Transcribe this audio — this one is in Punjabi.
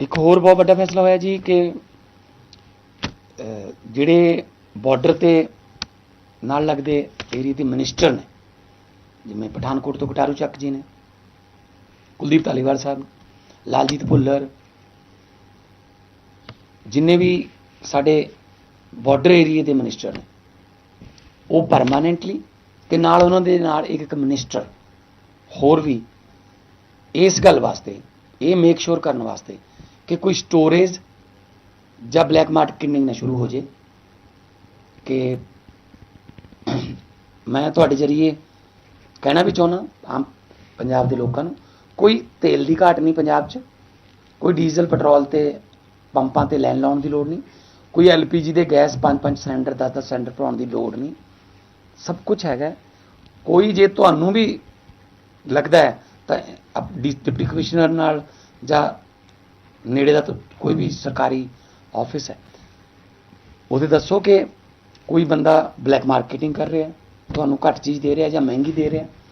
ਇੱਕ ਹੋਰ ਬਹੁਤ ਵੱਡਾ ਫੈਸਲਾ ਹੋਇਆ ਜੀ ਕਿ ਜਿਹੜੇ ਬਾਰਡਰ ਤੇ ਨਾਲ ਲੱਗਦੇ ਏਰੀਆ ਦੇ ਮਿਨਿਸਟਰ ਨੇ, ਜਿਵੇਂ ਪਠਾਨਕੋਟ ਤੋਂ ਕਟਾਰੂ ਚੱਕ ਜੀ ਨੇ, ਕੁਲਦੀਪ ਧਾਲੀਵਾਲ ਸਾਹਿਬ, ਲਾਲਜੀਤ ਭੁੱਲਰ, ਜਿੰਨੇ ਵੀ ਸਾਡੇ ਬਾਰਡਰ ਏਰੀਆ ਦੇ ਮਿਨਿਸਟਰ ਨੇ, ਉਹ ਪਰਮਾਨੈਂਟਲੀ ਤੇ ਨਾਲ ਉਹਨਾਂ ਦੇ ਨਾਲ ਇੱਕ ਇੱਕ ਮਿਨਿਸਟਰ ਹੋਰ ਵੀ, ਇਸ ਗੱਲ ਵਾਸਤੇ, ਇਹ ਮੇਕ ਸ਼ੋਰ ਕਰਨ ਵਾਸਤੇ ਕਿ ਕੋਈ ਸਟੋਰੇਜ ਜਾਂ ਬਲੈਕ ਮਾਰਕੀਟਿੰਗ ਨਾ ਸ਼ੁਰੂ ਹੋ ਜੇ, ਕਿ ਮੈਂ ਤੁਹਾਡੇ ਜਰੀਏ ਕਹਿਣਾ ਵੀ ਚਾਹੁੰਦਾ, ਆਮ ਪੰਜਾਬ ਦੇ ਲੋਕਾਂ ਨੂੰ, ਕੋਈ ਤੇਲ ਦੀ ਘਾਟ ਨਹੀਂ ਪੰਜਾਬ 'ਚ, ਕੋਈ ਡੀਜ਼ਲ ਪੈਟਰੋਲ ਤੇ ਪੰਪਾਂ ਤੇ ਲੈਣ ਲਾਉਣ ਦੀ ਲੋੜ ਨਹੀਂ, ਕੋਈ ਐਲਪੀਜੀ ਦੇ ਗੈਸ 5-5 ਸਿਲੰਡਰ 10-10 ਸਿਲੰਡਰ ਭਰਾਉਣ ਦੀ ਲੋੜ ਨਹੀਂ, ਸਭ ਕੁਝ ਹੈਗਾ। ਕੋਈ ਜੇ ਤੁਹਾਨੂੰ ਵੀ ਲੱਗਦਾ ਹੈ ਤਾਂ ਆਪ ਡਿਪਟੀ ਕਮਿਸ਼ਨਰ ਨਾਲ ਜਾਂ ਨੇੜੇ ਦਾ ਤਾਂ ਕੋਈ ਵੀ ਸਰਕਾਰੀ ਆਫਿਸ ਹੈ। ਉਹਦੇ ਦੱਸੋ ਕਿ ਕੋਈ ਬੰਦਾ ਬਲੈਕ ਮਾਰਕੀਟਿੰਗ ਕਰ ਰਿਹਾ ਤੁਹਾਨੂੰ ਘੱਟ ਚੀਜ਼ ਦੇ ਰਿਹਾ ਜਾਂ ਮਹਿੰਗੀ ਦੇ ਰਿਹਾ